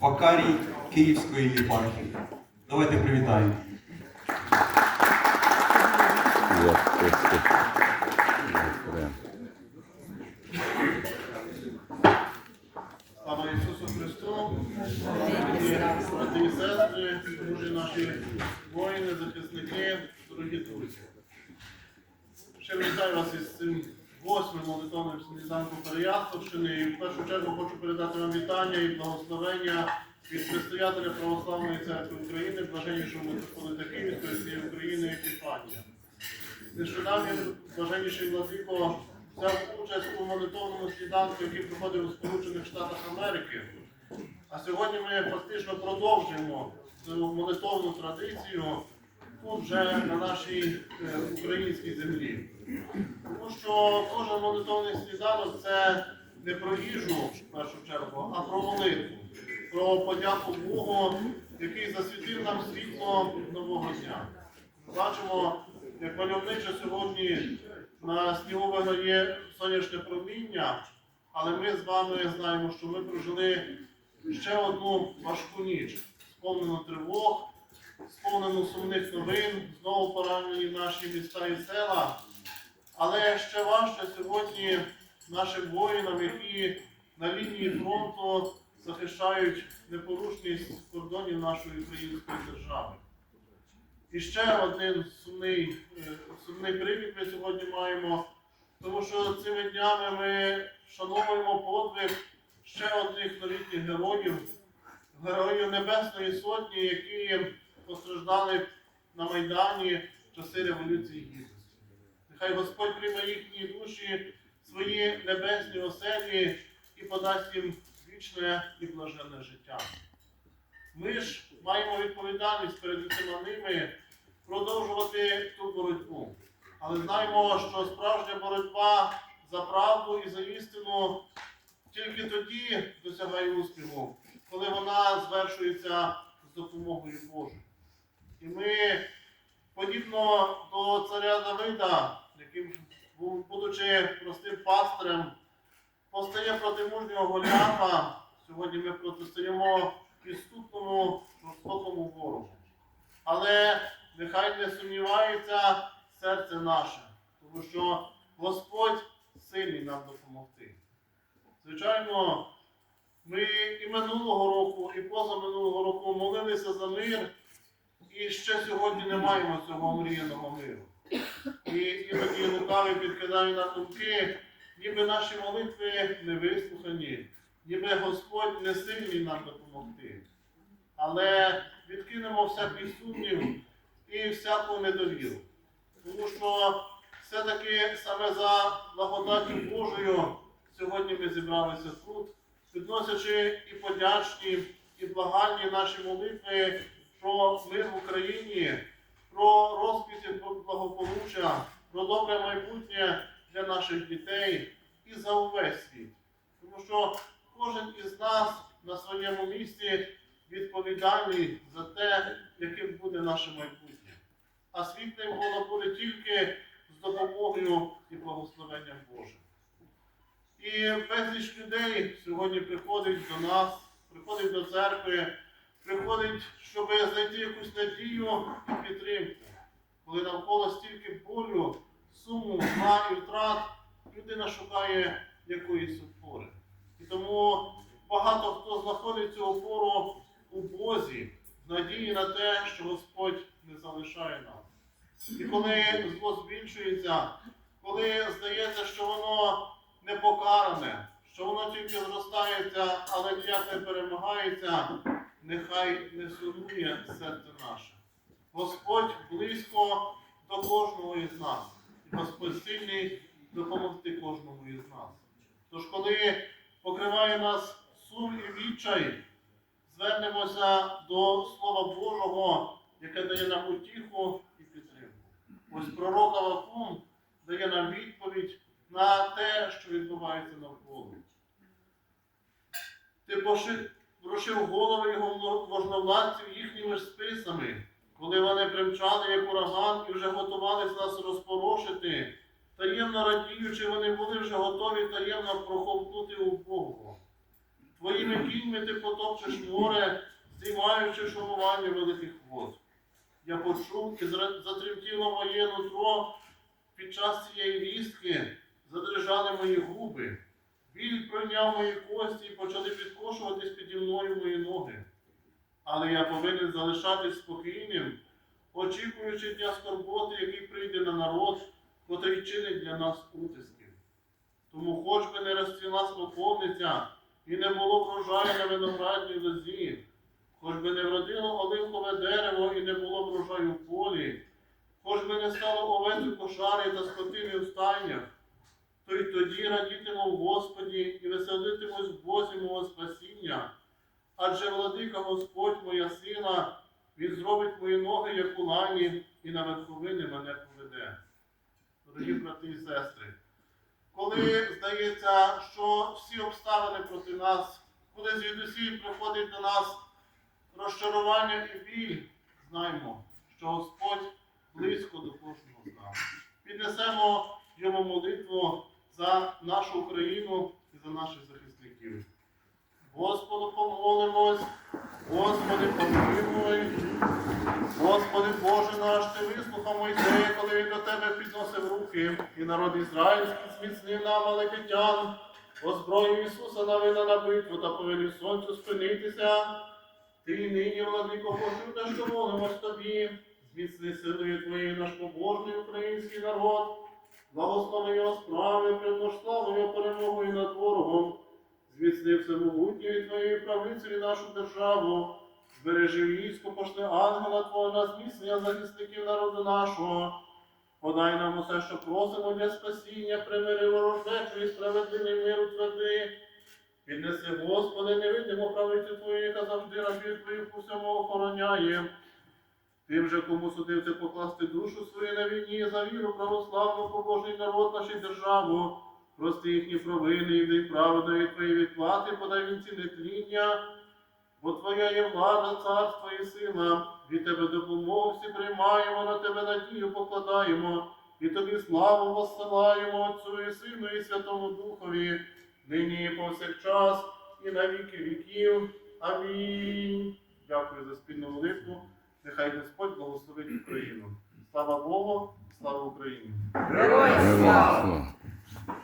Вакарій Київської єпархії. Давайте привітаємо. Слава Ісусу Христу, брати і сестри, друзі наші воїни, захисники, дорогі друзі. Ще вітаю вас із цим восьмим молитовним сніданком Переяславщини. І в першу чергу хочу передати вам вітання і благословення від предстоятеля Православної церкви України, блаженнішого митрополита Київської всієї України Епіфанія. Нещодавно блаженніший владико взяв участь у молитовному сніданку, який проходив у Сполучених Штатах Америки. А сьогодні ми фактично продовжуємо цю молитовну традицію тут вже на нашій е, українській землі. Тому що кожен молитовний сніданок це не про їжу в першу чергу, а про молитву, про подяку Богу, який засвітив нам світло нового дня. Бачимо, як мальовниче сьогодні на снігу виграє сонячне проміння, але ми з вами знаємо, що ми прожили ще одну важку ніч, сповнену тривог, сповнену сумних новин, знову поранені наші міста і села. Але ще важче сьогодні нашим воїнам, які на лінії фронту захищають непорушність кордонів нашої української держави. І ще один сумний, е, сумний привід ми сьогодні маємо, тому що цими днями ми вшановуємо подвиг ще одних новітніх героїв, героїв Небесної Сотні, які постраждали на Майдані в часи Революції Гідності. Нехай Господь прийме їхні душі, свої небесні оселі і подасть їм вічне і блаженне життя. Ми ж маємо відповідальність перед усіма ними продовжувати ту боротьбу. Але знаємо, що справжня боротьба за правду і за істину тільки тоді досягає успіху, коли вона звершується з допомогою Божою. І ми, подібно до царя Давида, яким будучи простим пастирем, постає проти мужнього Голіафа, сьогодні ми протистоїмо підступному жорстокому ворогу. Але нехай не сумнівається серце наше, тому що Господь сильний нам допомогти. Звичайно, ми і минулого року, і позаминулого року молилися за мир, і ще сьогодні не маємо цього мріяного миру. І іноді лукавий підкидає на думки, ніби наші молитви не вислухані, ніби Господь не сильний нам допомогти. Але відкинемо всякий сумнів і всяку недовіру. Тому що все-таки саме за благодаттю Божою сьогодні ми зібралися тут, підносячи і подячні, і благальні наші молитви про мир в Україні, про розквіт благополуччя, про добре майбутнє для наших дітей і за увесь світ. Тому що кожен із нас на своєму місці відповідальний за те, яким буде наше майбутнє. А світлим воно буде тільки з допомогою і благословенням Божим. І безліч людей сьогодні приходить до нас, приходить до церкви, приходить, щоб знайти якусь надію і підтримку. Коли навколо стільки болю, суму, зла і втрат, людина шукає якоїсь опори. І тому багато хто знаходить цю опору у Бозі, в надії на те, що Господь не залишає нас. І коли зло збільшується, коли здається, що воно не покаране, що воно тільки зростається, але ніяк не перемагається, нехай не сумує серце наше. Господь близько до кожного із нас. І Господь сильний допомогти кожному із нас. Тож, коли покриває нас сум і відчай, звернемося до Слова Божого, яке дає нам утіху і підтримку. Ось пророк Авакум дає нам відповідь на те, що відбувається навколо. Ти поши- прошив голови його можновладців їхніми списами, коли вони примчали як ураган і вже готувались нас розпорошити, таємно радіючи, вони були вже готові таємно проховтнути у Богу. Твоїми кіньми ти потопчеш море, здіймаючи шумування великих вод. Я почув і затремтіло моє нутро під час цієї вістки, задрижали мої губи. Біль пройняв мої кості і почали підкошуватись піді мною мої ноги. Але я повинен залишатись спокійним, очікуючи дня скорботи, який прийде на народ, котрий чинить для нас утиски. Тому хоч би не розцвіла смоковниця і не було врожаю на виноградній лозі, хоч би не вродило оливкове дерево і не було врожаю в полі, хоч би не стало овець у кошарі та скотини в стайнях, то й тоді радітиму в Господі і веселитимусь в Бозі мого спасіння. Адже владика Моя сила, Він зробить мої ноги, як у лані, і на верховини мене поведе. Дорогі брати і сестри, коли здається, що всі обставини проти нас, коли звідусіль приходить до нас розчарування і біль, знаймо, що Господь близько до кожного з нас. Піднесемо йому молитву за нашу Україну і за наших захисників. Господу помолимось, Господи, помилуй. Господи Боже наш, Ти вислухав Мойсея, коли він до Тебе підносив руки, і народ ізраїльський зміцнив нам маликитян, озброїв Ісуса на вина на битву та повелів сонцю спинитися. Ти нині, владико Божий, що молимось тобі, зміцни силою Твоєю наш побожний український народ, благослови його справи, його перемогою над ворогом, зміцни всемогутньою Твоєю правицею нашу державу, збережи військо, пошли ангела Твого на зміцнення захисників народу нашого. Подай нам усе, що просимо для спасіння, примири ворожнечу і справедливий миру тверди. Піднеси, Господи, невидиму правицю Твою, яка завжди рабів Твоїх всьому охороняє. Тим же, кому судився покласти душу свою на війні за віру православну, побожний народ нашу державу, прости їхні провини і вдай праведної Твої відплати, подай вінці нетління, бо Твоя є влада, царство і сила, від Тебе допомогу всі приймаємо, на Тебе надію покладаємо, і Тобі славу воссилаємо Отцю і Сину і Святому Духові, нині і повсякчас, і на віки віків. Амінь. Дякую за спільну молитву. Нехай Господь благословить Україну. Слава Богу, слава Україні! Героям! Слава. あっ。